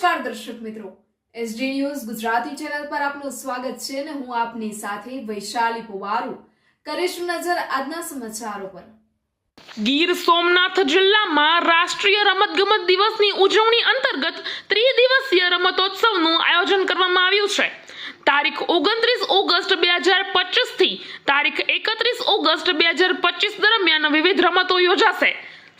નમસ્કાર દર્શક મિત્રો. એસડી ન્યૂઝ ગુજરાતી ચેનલ પર આપનું સ્વાગત છે અને હું આપની સાથે વૈશાલી પુવારુ. કરીશું નજર આજના સમાચારો પર. ગીર સોમનાથ જિલ્લામાં રાષ્ટ્રીય રમતગમત દિવસની ઉજવણી અંતર્ગત ત્રિદિવસીય રમતોત્સવનું આયોજન કરવામાં આવ્યું છે. તારીખ ઓગણત્રીસ ઓગસ્ટ બે હજાર પચીસથી તારીખ એકત્રીસ ઓગસ્ટ બે હજાર પચીસ દરમિયાન વિવિધ રમતો યોજાશે.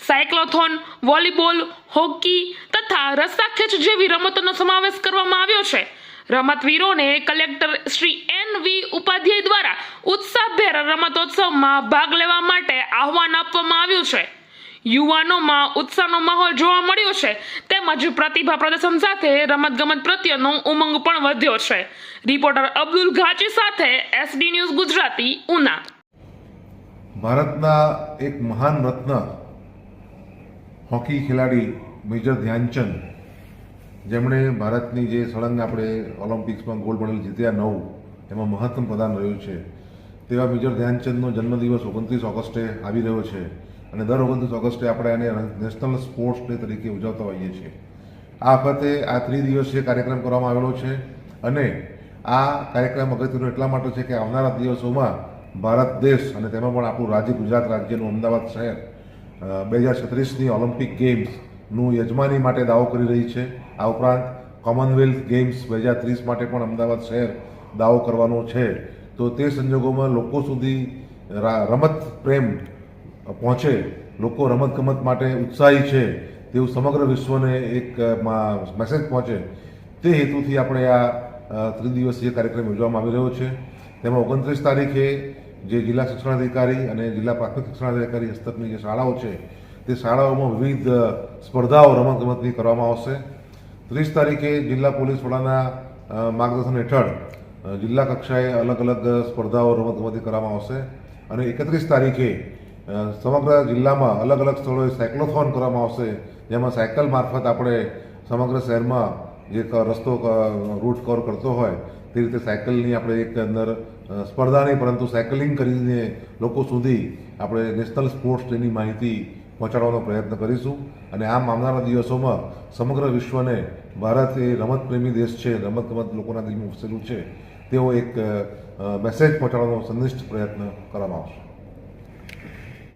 સાયક્લોથોન, વોલીબોલ, હોકી તથા રસ્સાખેંચ જેવી રમતોનો સમાવેશ કરવામાં આવ્યો છે. રમતવીરોને collector Shri N V Upadhyay દ્વારા ઉત્સાહભેર રમતોત્સવમાં ભાગ લેવા માટે આહવાન આપવામાં આવ્યું છે. યુવાનોમાં ઉત્સાહનો માહોલ જોવા મળ્યો છે. તેમજ પ્રતિભા પ્રદર્શન સાથે રમતગમત પ્રત્યેનો ઉમંગ પણ વધ્યો છે. રિપોર્ટર અબ્દુલ ઘાચી સાથે એસડી ન્યૂઝ ગુજરાતી, ઉના. ભારતના એક મહાન રત્ન હોકી ખેલાડી મેજર ધ્યાનચંદ, જેમણે ભારતની જે સળંગ આપણે ઓલિમ્પિક્સમાં ગોલ્ડ મેડલ જીત્યા નવ, એમાં મહત્તમ પ્રદાન રહ્યું છે. તેવા મેજર ધ્યાનચંદનો જન્મદિવસ ઓગણત્રીસ ઓગસ્ટે આવી રહ્યો છે અને દર ઓગણત્રીસ ઓગસ્ટે આપણે એને નેશનલ સ્પોર્ટ્સ ડે તરીકે ઉજવતા હોઈએ છીએ. આ વખતે આ ત્રિદિવસીય કાર્યક્રમ કરવામાં આવેલો છે અને આ કાર્યક્રમ અગત્યનો એટલા માટે છે કે આવનારા દિવસોમાં ભારત દેશ અને તેમાં પણ આપણું રાજ્ય ગુજરાત રાજ્યનું અમદાવાદ શહેર બે હજાર છત્રીસની ઓલિમ્પિક ગેમ્સનું યજમાની માટે દાવો કરી રહી છે. આ ઉપરાંત કોમનવેલ્થ ગેમ્સ બે હજાર ત્રીસ માટે પણ અમદાવાદ શહેર દાવો કરવાનો છે. તો તે સંજોગોમાં લોકો સુધી રમત પ્રેમ પહોંચે, લોકો રમતગમત માટે ઉત્સાહી છે તેવું સમગ્ર વિશ્વને એક મેસેજ પહોંચે. તે હેતુથી આપણે આ ત્રિદિવસીય કાર્યક્રમ યોજવામાં આવી રહ્યો છે. તેમાં ઓગણત્રીસ તારીખે જે જિલ્લા શિક્ષણાધિકારી અને જિલ્લા પ્રાથમિક શિક્ષણાધિકારી હસ્તકની જે શાળાઓ છે, તે શાળાઓમાં વિવિધ સ્પર્ધાઓ રમતગમતની કરવામાં આવશે. ત્રીસ તારીખે જિલ્લા પોલીસ વડાના માર્ગદર્શન હેઠળ જિલ્લા કક્ષાએ અલગ અલગ સ્પર્ધાઓ રમતગમતની કરવામાં આવશે અને એકત્રીસ તારીખે સમગ્ર જિલ્લામાં અલગ અલગ સ્થળોએ સાયક્લોથોન કરવામાં આવશે, જેમાં સાયકલ મારફત આપણે સમગ્ર શહેરમાં જે રસ્તો રૂટ કવર કરતો હોય તે રીતે સાયકલની આપણે એક અંદર સ્પર્ધા નહીં, પરંતુ સાયકલિંગ કરીને લોકો સુધી આપણે નેશનલ સ્પોર્ટ્સ ડેની માહિતી પહોંચાડવાનો પ્રયત્ન કરીશું. અને આમ આવનારા દિવસોમાં સમગ્ર વિશ્વને ભારત એ રમતપ્રેમી દેશ છે, રમતગમત લોકોના દિલમાં વસેલું છે તેવો એક મેસેજ પહોંચાડવાનો સંનિષ્ઠ પ્રયત્ન કરવામાં આવશે.